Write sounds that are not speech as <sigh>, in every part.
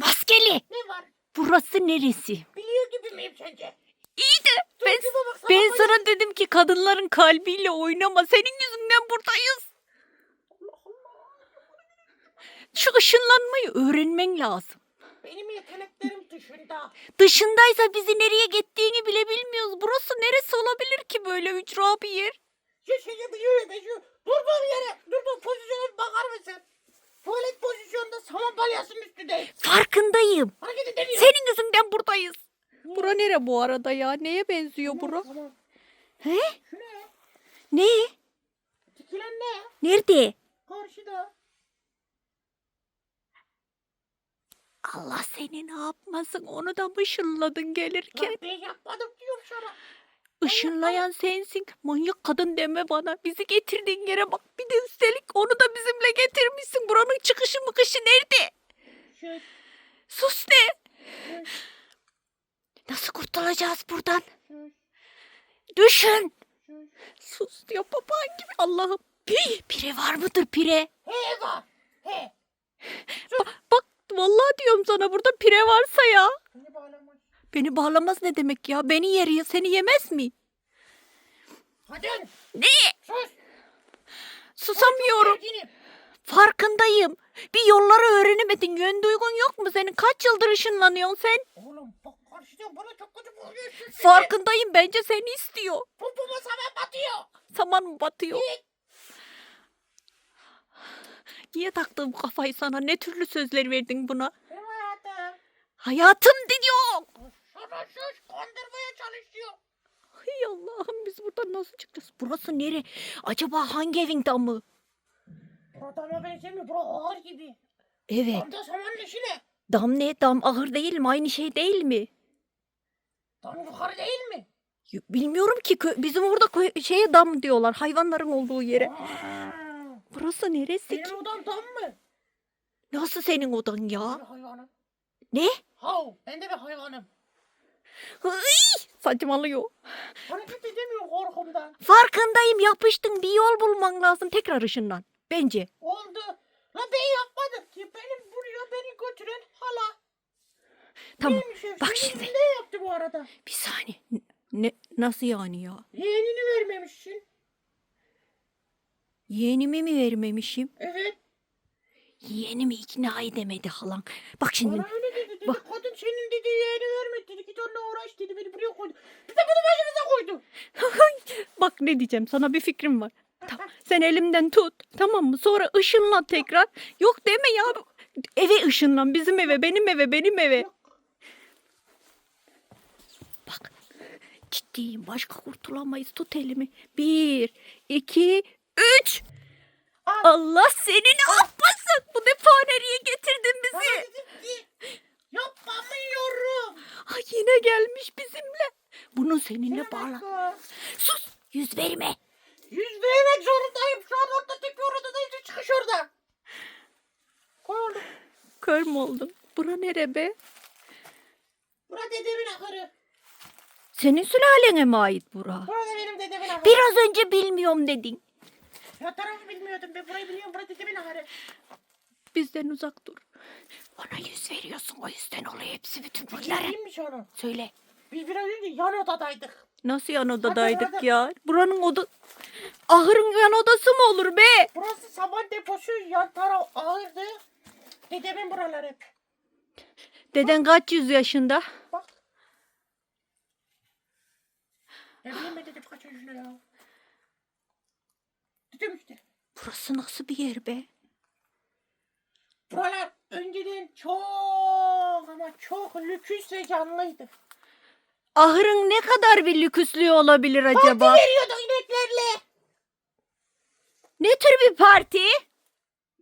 Maskeli. Ne var? Burası neresi? Biliyor gibi miyim sence? İyi de ben, bak, sana ben sana dedim ki kadınların kalbiyle oynama. Senin yüzünden buradayız. Şu ışınlanmayı öğrenmen lazım. Benim yeteneklerim dışında. Dışındaysa bizi nereye gittiğini bile bilmiyoruz. Burası neresi olabilir ki böyle ücra bir yer? Şu şekilde yürü be şu. Durduğum yere, durduğum pozisyona bakar mısın? Tuvalet pozisyonunda saman balyasının üstündeyim. Farkındayım. Hareket edemiyorum. Senin yüzünden buradayız. Bura nere bu arada ya? Neye benziyor bura? Tamam. He? Şu ne? Ne? Dikilen ne? Nerede? Karşıda. Allah seni ne yapmasın onu da mı ışınladın gelirken? Lan ben yapmadım diyorum sana. Işınlayan sensin. Manyak kadın deme bana. Bizi getirdiğin yere bak. Bir de üstelik onu da bizimle getirmişsin. Buranın çıkışı mıkışı nerede? Şu, Sus ne? Nasıl kurtulacağız buradan? Düşün. Sus diyor papağan gibi. Allah'ım. Pih, pire var mıdır pire? He var. He. Bak vallahi diyorum sana burada pire varsa ya. Beni bağlamaz. Beni bağlamaz ne demek ya? Beni yer ya seni yemez mi? Kadın. Ne? Sus. Susamıyorum. Gerginim. Farkındayım. Bir yolları öğrenemedin. Yön duygun yok mu senin? Kaç yıldır ışınlanıyorsun sen? Oğlum bak karşıdan bana çok kötü vuruyorsun. Farkındayım. Bence seni istiyor. Popoma saman batıyor. Saman mı batıyor? Git. Niye taktım kafayı sana? Ne türlü sözler verdin buna? Benim hayatım. Hayatım diyor. Sus kandırmaya çalışıyor. Ay Allah'ım biz buradan nasıl çıkacağız? Burası nere? Acaba hangi evin damı? Adama benzemiyor. Bura ağır gibi. Evet. Tam da samanın işi ne? Dam ne? Dam ahır değil mi? Aynı şey değil mi? Tam yukarı değil mi? Y- Bilmiyorum ki. kö- bizim orada kö- şeye dam diyorlar. Hayvanların olduğu yere. Aa, Burası neresi ki? Benim odam tam mı? Nasıl senin odan Ben ya? bir hayvanım. Ne? Hav. Ben de bir hayvanım. Hıy! Saçmalıyor. Hareket edemiyorum korkumdan. Farkındayım yapıştın. Bir yol bulman lazım. Tekrar ışınlan. Bence. Oldu. La ben yapmadım ki. Benim buraya beni götüren hala. Tamam. Şef. Bak şimdi. Ne yaptı bu arada? Bir saniye. Ne, nasıl yani ya? Yeğenini vermemişsin. Yeğenimi mi vermemişim? Evet. Yeğenimi ikna edemedi halan. Bak şimdi. Bana. Bak. Kadın senin dedi yeğeni vermedi dedi. Git onunla uğraş dedi. Beni buraya koydu. Bir de bunu başımıza koydu. <laughs> Bak ne diyeceğim sana bir fikrim var. Tamam. Sen elimden tut. Tamam mı? Sonra ışınlan tekrar. Yok deme ya. Eve ışınlan. Bizim eve, benim eve, benim eve. Bak. Ciddiyim. Başka kurtulamayız. Tut elimi. Bir, iki, üç. Al. Allah seni ne yapmasın? Bu defa nereye getirdin bizi? Yapamıyorum. Ay yine gelmiş bizimle. Bunu seninle bağla. Sus. Yüz verme. Yüz vermek zorundayım. Şu an orada tepe orada da çıkış orada. Koy onu. Kör mü oldun? Bura nere be? Bura dedemin ahırı. Senin sülalene mi ait bura? Burada benim dedemin ahırı. Biraz önce bilmiyorum dedin. Ya tarafı bilmiyordum. Ben burayı biliyorum. Bura dedemin ahırı. Bizden uzak dur. Ona yüz veriyorsun o yüzden oluyor hepsi bütün bunları. Bileyim onu? Söyle. Biz biraz önce yan odadaydık. Nasıl yan odadaydık hadi. ya? Buranın oda... Ahırın yan odası mı olur be? Burası saman deposu. Yan taraf ağırdı. Dedemin buraları hep. Deden kaç yüz yaşında? Bak. Ne bileyim ben dedem kaç yaşında ya. Dedem işte. Burası nasıl bir yer be? Buralar önceden çok ama çok lüküs ve canlıydı. Ahırın ne kadar bir lüküslüğü olabilir acaba? Parti veriyorduk ineklerle. Ne tür bir parti?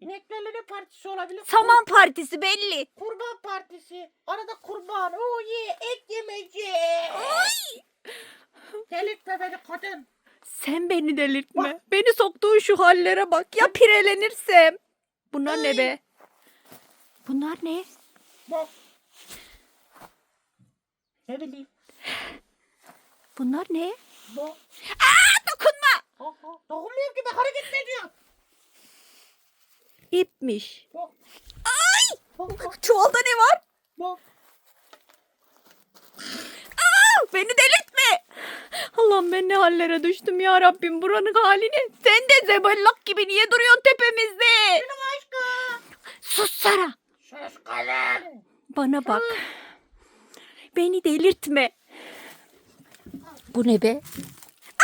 İneklerle ne partisi olabilir? Saman partisi belli. Kurban partisi. Arada kurban. O ye et yemeyeceğiz. Ay! Delirtme beni kadın. Sen beni delirtme. Bak. Beni soktuğun şu hallere bak. Ya pirelenirsem. Bunlar ne Ay. be? Bunlar ne? Bak. Ne bileyim. Bunlar ne? Bak. Aa dokunma. Aha. Dokunmuyorum ki ben hareket ediyorum. İpmiş. Bak. Ay! Bak bak. Çuvalda ne var? Bak. Beni delirtme. Allah'ım ben ne hallere düştüm ya Rabbim buranın halini. Sen de zebellak gibi niye duruyorsun tepemizde? Benim aşkım. Sus Sara. Söz kalem. Bana bak. Beni delirtme. Bu ne be?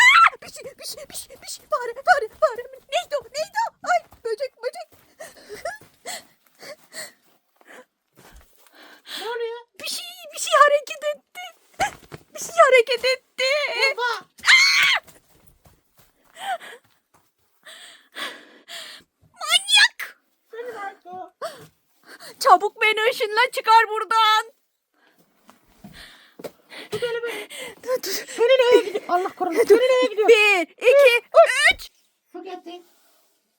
Aa! Bir şey, bir şey, bir şey, bir şey. Fare, fare, fare. Neydi o, neydi o? Ay, böcek, böcek. Ne oluyor? Bir şey, bir şey hareket etti. Bir şey hareket etti. Baba. Manyak. Benim aşkım. Çabuk beni ışınla çıkar buradan. Dur, <laughs> dur. Seni neye gidiyor? Allah korusun. Seni neye gidiyor? Bir, iki, üç. Su getir.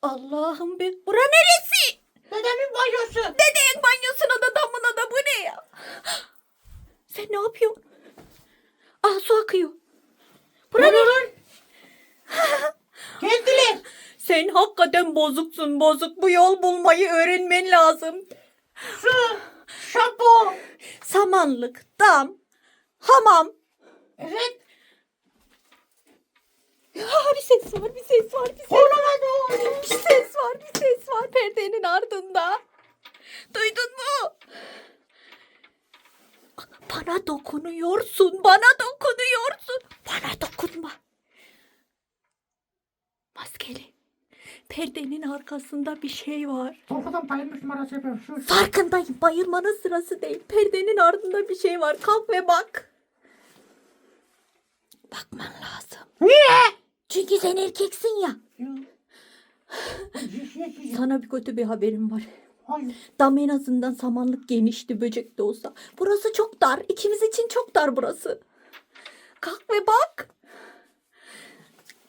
Allah'ım be. Bura neresi? Dedemin banyosu. Dedeğin banyosuna da damına da bu ne ya? Sen ne yapıyorsun? Ah su akıyor. Bura ne? <laughs> Geldiler. Sen hakikaten bozuksun bozuk. Bu yol bulmayı öğrenmen lazım. Su. Şampu. Samanlık, dam, hamam. Evet. Ha, bir ses var, bir ses var, bir ses var. Bir ses var, bir ses var perdenin ardında. Duydun mu? Bana dokunuyorsun, bana dokunuyorsun. Bana dokunma. Maskeli. Perdenin arkasında bir şey var. Korkudan bayılmış numarası yapıyorum. Şu. Farkındayım. Bayılmanın sırası değil. Perdenin ardında bir şey var. Kalk ve bak. Bakman lazım. Niye? Çünkü sen erkeksin ya. Sana bir kötü bir haberim var. Hayır. Dam en azından samanlık genişti böcek de olsa. Burası çok dar. İkimiz için çok dar burası. Kalk ve bak.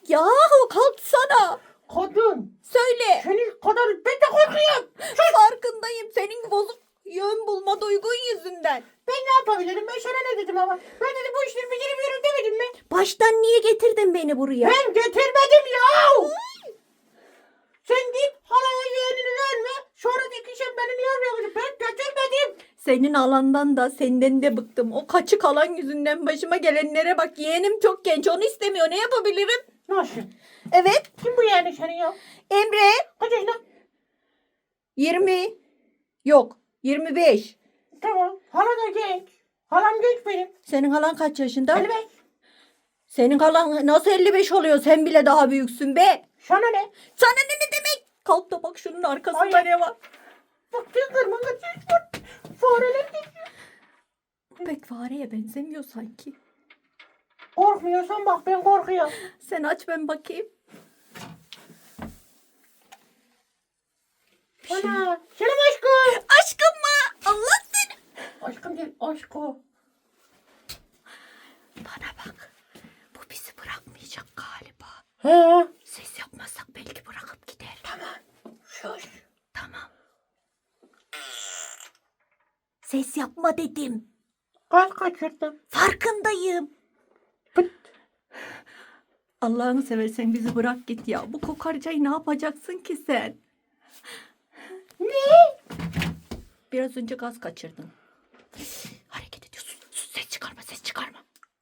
Yahu kalksana. Kadın. Söyle. Senin kadar ben de korkuyorum. Farkındayım. Senin bozuk yön bulma duygun yüzünden. Ben ne yapabilirim? Ben sana ne dedim ama? Ben dedim bu işleri beceremiyorum demedim mi? Baştan niye getirdin beni buraya? Ben getirmedim ya. Sen git halaya yeğenini verme. Sonra dikişen beni niye arıyorsun? Ben getirmedim. Senin alandan da senden de bıktım. O kaçık alan yüzünden başıma gelenlere bak. Yeğenim çok genç. Onu istemiyor. Ne yapabilirim? Nasıl? Evet. Kim bu yeğeni senin ya? Emre. Kaç yaşında? 20. Yok. 25. Tamam. Hala da genç. Halam genç benim. Senin halan kaç yaşında? 55. Senin halan nasıl 55 oluyor? Sen bile daha büyüksün be. Sana ne? Sana ne ne demek? Kalk da bak şunun arkasında Ay. ne var? Bak bir kırmızı çiz var. Fareler geçiyor. Bu pek fareye benzemiyor sanki. Korkmuyorsan bak ben korkuyorum. Sen aç ben bakayım. Ana. Selam aşkım. Aşkım mı? Allah seni. Aşkım değil aşko. Bana bak. Bu bizi bırakmayacak galiba. He. Ses yapmazsak belki bırakıp gider. Tamam. Sus. Tamam. Ses yapma dedim. Kaç kaçırdım. Farkındayım. Pıt. Allah'ını seversen bizi bırak git ya. Bu kokarcayı ne yapacaksın ki sen? Ne? Biraz önce gaz kaçırdın. Hareket ediyorsun. Sus, ses çıkarma, ses çıkarma.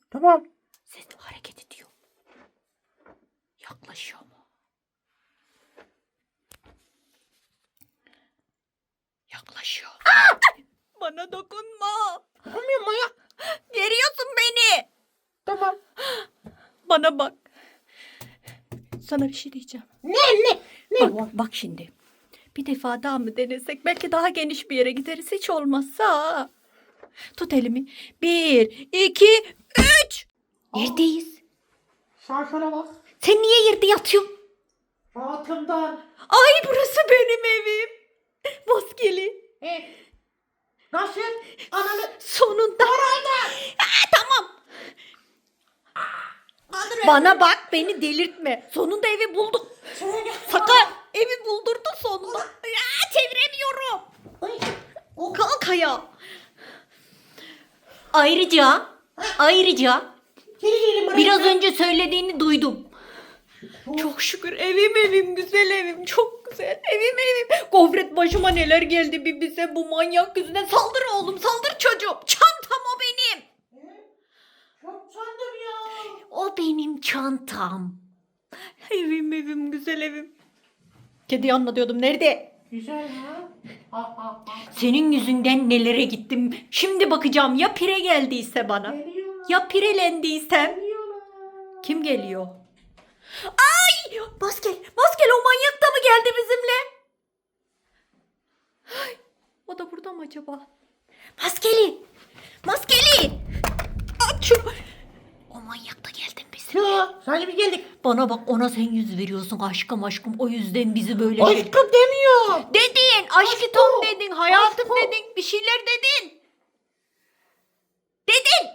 Tamam. Ses hareket ediyor. Yaklaşıyor mu? Yaklaşıyor. Bana dokunma. Dokunmuyor manyak. Geriyorsun beni. Tamam. Bana bak. Sana bir şey diyeceğim. Ne ne? Ne? Bak, bak şimdi. Bir defa daha mı denesek? Belki daha geniş bir yere gideriz. Hiç olmazsa. Tut elimi. Bir, iki, üç. Neredeyiz? Sağa şöyle bak. Sen niye yerde yatıyorsun? Rahatımdan. Ay burası benim evim. Maskeli. E. Nasıl? Ananı. Sonunda. Aa, tamam. Kaldır Bana bak beni delirtme. Sonunda evi bulduk. Şöyle. Sakar Evi buldurdu sonunda. Aa, çeviremiyorum. Kalk ayağa. Ayrıca, ayrıca biraz önce söylediğini duydum. Çok şükür evim evim güzel evim çok güzel evim evim. Gofret başıma neler geldi bir bize bu manyak yüzüne saldır oğlum saldır çocuğum. Çantam o benim. Çantam ya. O benim çantam. Evim evim güzel evim. Kedi yanına diyordum nerede? Güzel ha. Ha ha ha. Senin yüzünden nelere gittim. Şimdi bakacağım ya pire geldiyse bana. Geliyorlar. Ya pirelendiysem. Geliyorlar. Kim geliyor? Ay! Maskel, Maskel o manyak da mı geldi bizimle? Ay, o da burada mı acaba? Maskeli! Maskeli! Şunu. O manyak da geldi bizimle. Ya sadece biz geldik. Bana bak ona sen yüz veriyorsun aşkım aşkım. O yüzden bizi böyle şey... Aşkım demiyor. Dedin, aşkı. Tom dedin, hayatım Aşkım. dedin, bir şeyler dedin. Dedin.